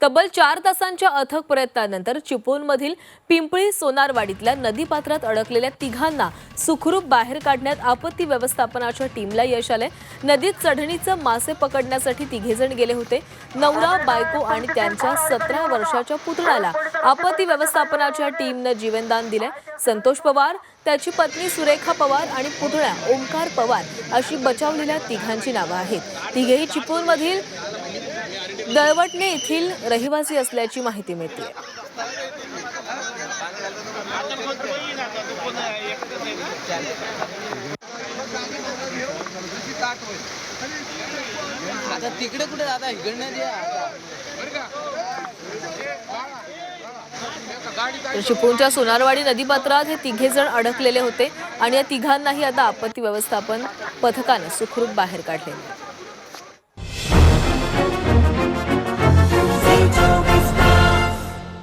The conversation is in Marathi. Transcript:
तब्बल चार तासांच्या अथक प्रयत्नानंतर चिपळूणमधील पिंपळी सोनारवाडीतल्या नदीपात्रात अडकलेल्या तिघांना सुखरूप बाहेर काढण्यात आपत्ती व्यवस्थापनाच्या टीमला यश आलंय. नदीत चढणीचं मासे पकडण्यासाठी तिघेजण गेले होते. नवरा बायको आणि त्यांच्या सतरा वर्षाच्या पुतळ्याला आपत्ती व्यवस्थापनाच्या टीमनं जीवनदान दिलंय. संतोष पवार त्याची पत्नी सुरेखा पवार आणि पुतळ्या ओंकार पवार अशी बचावलेल्या तिघांची नावं आहेत. तिघेही चिपळूणमधील दळवटणे येथील रहिवासी असल्याची माहिती मिळते. आता तिकडे कुठे आता इकडनं तर चिपळूणच्या सोनारवाडी नदीपात्रात हे तिघे जण अडकलेले होते आणि या तिघांनाही आता आपत्ती व्यवस्थापन पथकानं सुखरूप बाहेर काढले